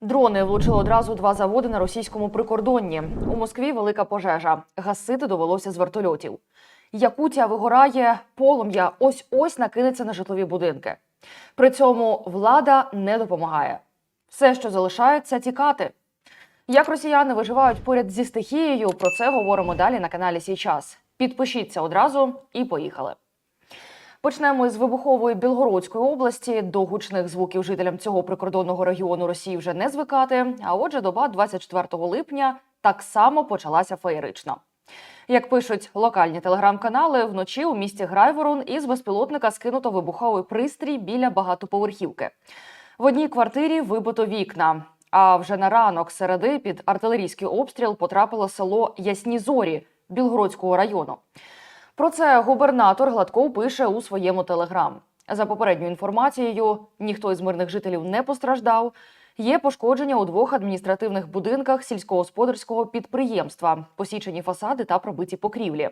Дрони влучили одразу два заводи на російському прикордонні. У Москві велика пожежа. Гасити довелося з вертольотів. Якутія вигорає, полум'я ось ось накинеться на житлові будинки. При цьому влада не допомагає. Все, що залишається, тікати. Як росіяни виживають поряд зі стихією, про це говоримо далі на каналі Сій час. Підпишіться одразу і поїхали. Почнемо із вибухової Білгородської області. До гучних звуків жителям цього прикордонного регіону Росії вже не звикати. А отже, доба 24 липня так само почалася феєрично. Як пишуть локальні телеграм-канали, вночі у місті Грайворон із безпілотника скинуто вибуховий пристрій біля багатоповерхівки. В одній квартирі вибито вікна. А вже на ранок середи під артилерійський обстріл потрапило село Ясні Зорі Білгородського району. Про це губернатор Гладков пише у своєму телеграм. За попередньою інформацією, ніхто із мирних жителів не постраждав. Є пошкодження у двох адміністративних будинках сільськогосподарського підприємства, посічені фасади та пробиті покрівлі.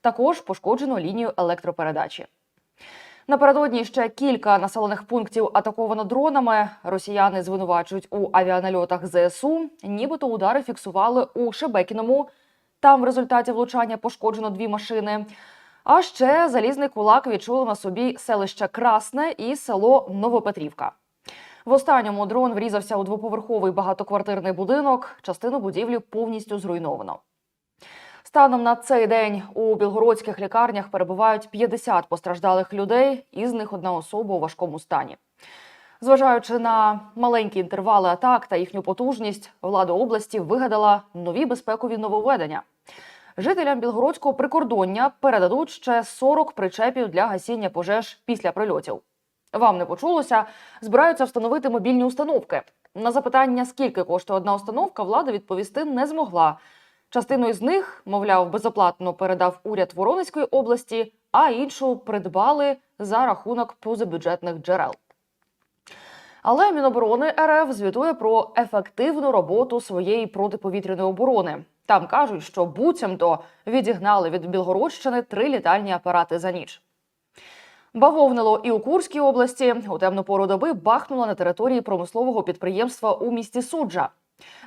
Також пошкоджено лінію електропередачі. Напередодні ще кілька населених пунктів атаковано дронами. Росіяни звинувачують у авіанальотах ЗСУ. Нібито удари фіксували у Шебекіному. Там в результаті влучання пошкоджено дві машини. А ще залізний кулак відчуло на собі селище Красне і село Новопетрівка. В останньому дрон врізався у двоповерховий багатоквартирний будинок. Частину будівлі повністю зруйновано. Станом на цей день у білгородських лікарнях перебувають 50 постраждалих людей, із них одна особа у важкому стані. Зважаючи на маленькі інтервали атак та їхню потужність, влада області вигадала нові безпекові нововведення. Жителям білгородського прикордоння передадуть ще 40 причепів для гасіння пожеж після прильотів. Вам не почулося, збираються встановити мобільні установки. На запитання, скільки коштує одна установка, влада відповісти не змогла. Частину із них, мовляв, безоплатно передав уряд Воронезької області, а іншу придбали за рахунок позабюджетних джерел. Але Міноборони РФ звітує про ефективну роботу своєї протиповітряної оборони. Там кажуть, що буцімто відігнали від Білгородщини три літальні апарати за ніч. Бавовнило і у Курській області у темну пору доби бахнуло на території промислового підприємства у місті Суджа.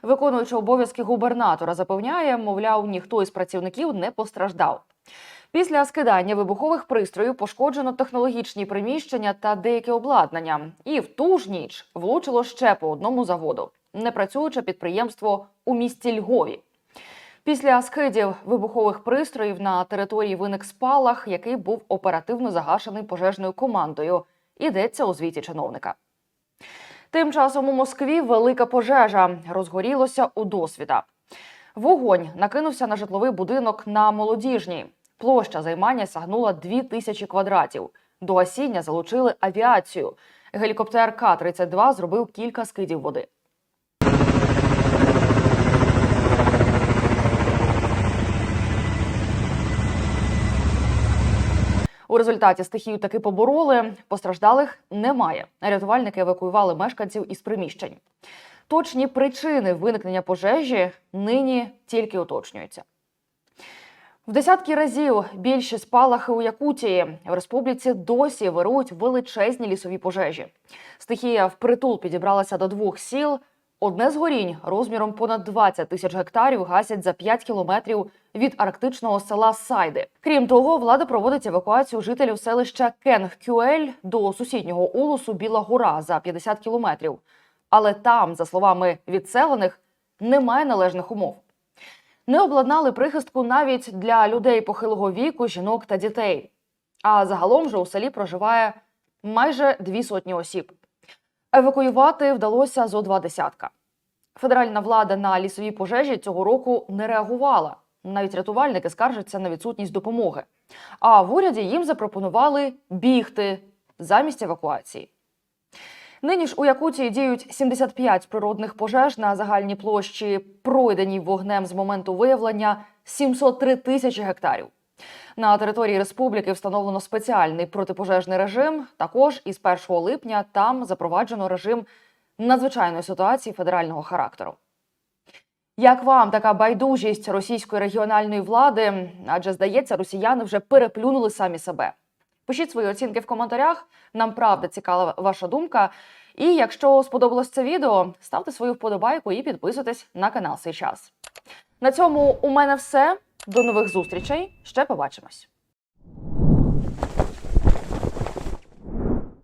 Виконуючи обов'язки губернатора, запевняє, мовляв, ніхто із працівників не постраждав. Після скидання вибухових пристроїв пошкоджено технологічні приміщення та деяке обладнання. І в ту ж ніч влучило ще по одному заводу непрацююче підприємство у місті Львові. Після скидів вибухових пристроїв на території виник спалах, який був оперативно загашений пожежною командою. Йдеться у звіті чиновника. Тим часом у Москві велика пожежа розгорілося у досвіда. Вогонь накинувся на житловий будинок на молодіжній. Площа займання сягнула 2 тисячі квадратів. До гасіння залучили авіацію. Гелікоптер К-32 зробив кілька скидів води. Результаті стихію таки побороли. Постраждалих немає. Рятувальники евакуювали мешканців із приміщень. Точні причини виникнення пожежі нині тільки уточнюються. В десятки разів більші спалахи у Якутії в республіці досі вирують величезні лісові пожежі. Стихія впритул підібралася до двох сіл. Одне з горінь розміром понад 20 тисяч гектарів гасять за 5 кілометрів від арктичного села Сайди. Крім того, влада проводить евакуацію жителів селища Кенгкюель до сусіднього улусу Біла Гора за 50 кілометрів. Але там, за словами відселених, немає належних умов. Не обладнали прихистку навіть для людей похилого віку, жінок та дітей. А загалом же у селі проживає майже дві сотні осіб. Евакуювати вдалося зо два десятка. Федеральна влада на лісові пожежі цього року не реагувала. Навіть рятувальники скаржаться на відсутність допомоги. А в уряді їм запропонували бігти замість евакуації. Нині ж у Якутії діють 75 природних пожеж на загальній площі, пройденій вогнем з моменту виявлення 703 тисячі гектарів. На території республіки встановлено спеціальний протипожежний режим. Також із 1 липня там запроваджено режим надзвичайної ситуації федерального характеру. Як вам така байдужість російської регіональної влади? Адже здається, росіяни вже переплюнули самі себе. Пишіть свої оцінки в коментарях. Нам правда цікава ваша думка. І якщо сподобалось це відео, ставте свою вподобайку і підписуйтесь на канал «Сей час. На цьому у мене все. До нових зустрічей. Ще побачимось.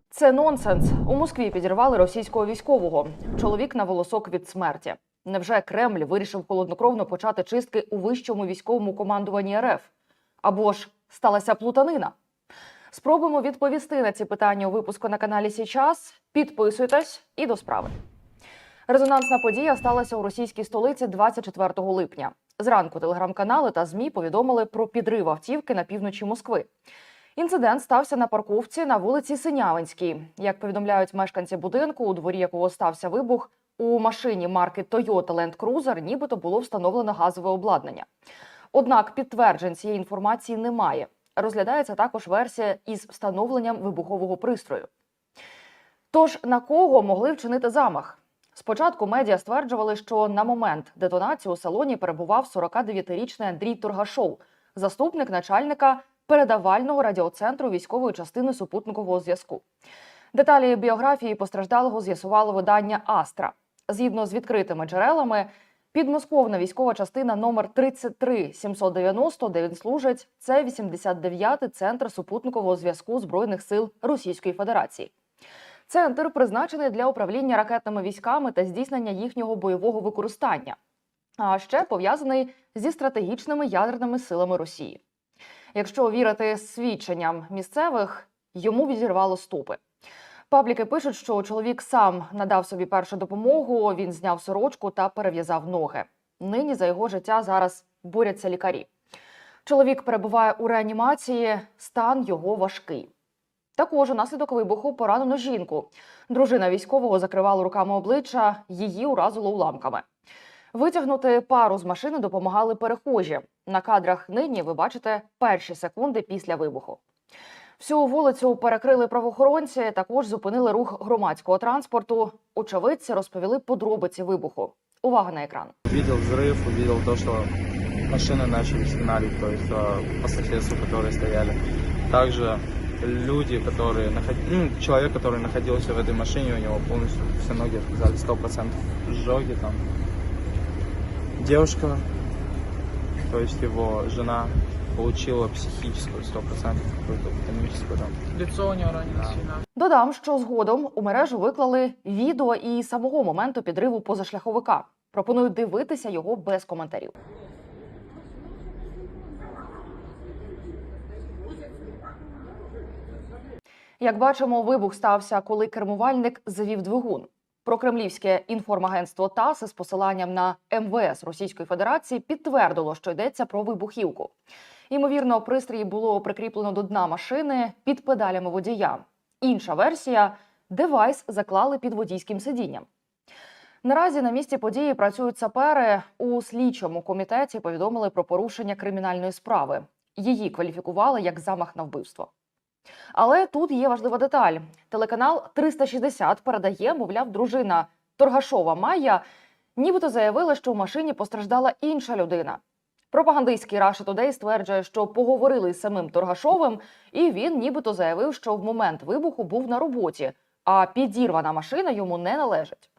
Це нонсенс. У Москві підірвали російського військового. Чоловік на волосок від смерті. Невже Кремль вирішив холоднокровно почати чистки у вищому військовому командуванні РФ? Або ж сталася плутанина? Спробуємо відповісти на ці питання у випуску на каналі Січас. Підписуйтесь і до справи. Резонансна подія сталася у російській столиці 24 липня. Зранку телеграм-канали та змі повідомили про підрив автівки на півночі Москви. Інцидент стався на парковці на вулиці Синявинській. Як повідомляють мешканці будинку, у дворі якого стався вибух, у машині марки Toyota Land Cruiser нібито було встановлено газове обладнання. Однак підтверджень цієї інформації немає. Розглядається також версія із встановленням вибухового пристрою. Тож на кого могли вчинити замах? Спочатку медіа стверджували, що на момент детонації у салоні перебував 49-річний Андрій Тургашов, заступник начальника передавального радіоцентру військової частини супутникового зв'язку. Деталі біографії постраждалого з'ясувало видання Астра. Згідно з відкритими джерелами, підмосковна військова частина номер 33790, де він служить, це 89-й центр супутникового зв'язку збройних сил Російської Федерації. Центр призначений для управління ракетними військами та здійснення їхнього бойового використання, а ще пов'язаний зі стратегічними ядерними силами Росії. Якщо вірити свідченням місцевих, йому відірвало стопи. Пабліки пишуть, що чоловік сам надав собі першу допомогу, він зняв сорочку та перев'язав ноги. Нині за його життя зараз борються лікарі. Чоловік перебуває у реанімації, стан його важкий. Також унаслідок вибуху поранено жінку. Дружина військового закривала руками обличчя, її уразило уламками. Витягнути пару з машини допомагали перехожі. На кадрах нині ви бачите перші секунди після вибуху. Всю вулицю перекрили правоохоронці. Також зупинили рух громадського транспорту. Очевидці розповіли подробиці вибуху. Увага на екран. Увидел взрыв, увидел то, что машины начали сигналить, то есть э, по соседству, которые стояли. Также люди, которые наход- ну, человек, который находился в этой машине, у него полностью все ноги отказали, сто процентов сжоги там. Девушка, то есть его жена, получила психическую, сто процентов, какую-то экономическую там. Лицо у нього ранено Да. сильно. Додам, що згодом у мережу виклали відео і самого моменту підриву позашляховика. Пропоную дивитися його без коментарів. Як бачимо, вибух стався, коли кермувальник завів двигун. Прокремлівське інформагентство ТАСС із посиланням на МВС Російської Федерації підтвердило, що йдеться про вибухівку. Ймовірно, пристрій було прикріплено до дна машини під педалями водія. Інша версія девайс заклали під водійським сидінням. Наразі на місці події працюють сапери. У слідчому комітеті повідомили про порушення кримінальної справи. Її кваліфікували як замах на вбивство. Але тут є важлива деталь. Телеканал 360 передає, мовляв, дружина Торгашова Майя, нібито заявила, що в машині постраждала інша людина. Пропагандистський Russia Today стверджує, що поговорили з самим Торгашовим, і він нібито заявив, що в момент вибуху був на роботі, а підірвана машина йому не належить.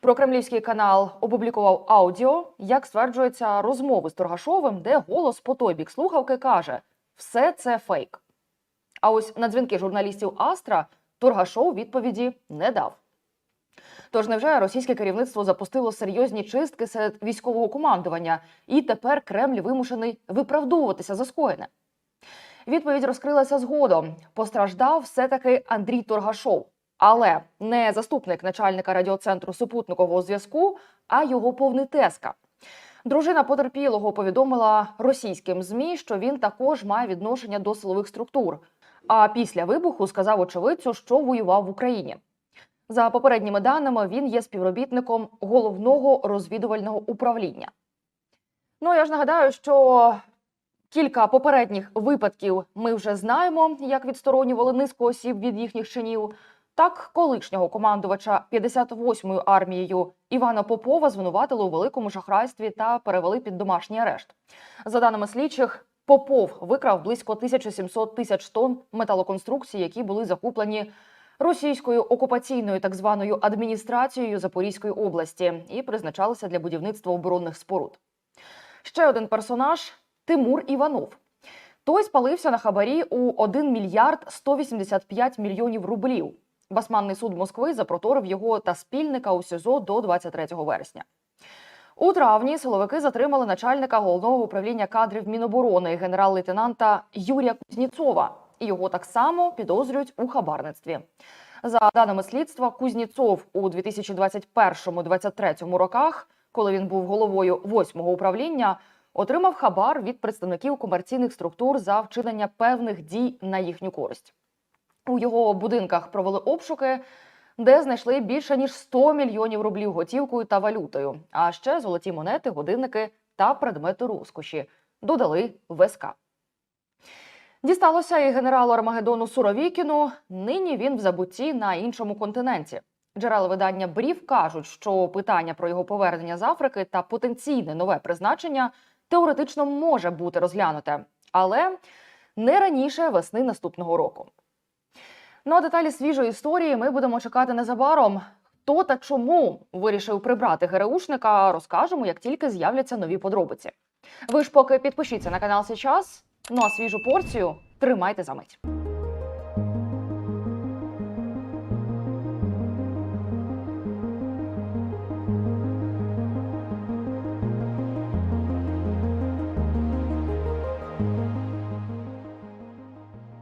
Прокремлівський канал опублікував аудіо, як стверджується, розмови з Торгашовим, де голос по той бік слухавки каже: все це фейк. А ось на дзвінки журналістів Астра Торгашов відповіді не дав. Тож невже російське керівництво запустило серйозні чистки серед військового командування, і тепер Кремль вимушений виправдовуватися за скоєне? Відповідь розкрилася згодом. Постраждав все-таки Андрій Торгашов, але не заступник начальника радіоцентру супутникового зв'язку, а його повний тезка. Дружина потерпілого повідомила російським змі, що він також має відношення до силових структур. А після вибуху сказав очевидцю, що воював в Україні. За попередніми даними, він є співробітником головного розвідувального управління. Ну я ж нагадаю, що кілька попередніх випадків ми вже знаємо, як відсторонювали низку осіб від їхніх чинів. Так, колишнього командувача 58-ю армією Івана Попова звинуватили у великому шахрайстві та перевели під домашній арешт. За даними слідчих, Попов викрав близько 1700 тисяч тонн металоконструкцій, які були закуплені російською окупаційною так званою адміністрацією Запорізької області і призначалися для будівництва оборонних споруд. Ще один персонаж Тимур Іванов. Той спалився на хабарі у 1 мільярд 185 мільйонів рублів. Басманний суд Москви запроторив його та спільника у СІЗО до 23 вересня. У травні силовики затримали начальника головного управління кадрів Міноборони генерал-лейтенанта Юрія Кузніцова. І його так само підозрюють у хабарництві. За даними слідства, Кузніцов у 2021-2023 роках, коли він був головою восьмого управління, отримав хабар від представників комерційних структур за вчинення певних дій на їхню користь. У його будинках провели обшуки, де знайшли більше ніж 100 мільйонів рублів готівкою та валютою, а ще золоті монети, годинники та предмети розкоші. Додали в СК. Дісталося і генералу Армагеддону Суровікіну. Нині він в забутті на іншому континенті. Джерела видання Брів кажуть, що питання про його повернення з Африки та потенційне нове призначення теоретично може бути розглянуте, але не раніше весни наступного року. Ну а деталі свіжої історії ми будемо чекати незабаром. Хто та чому вирішив прибрати ГРУшника, розкажемо, як тільки з'являться нові подробиці. Ви ж поки підпишіться на канал сейчас. Ну а свіжу порцію тримайте за мить.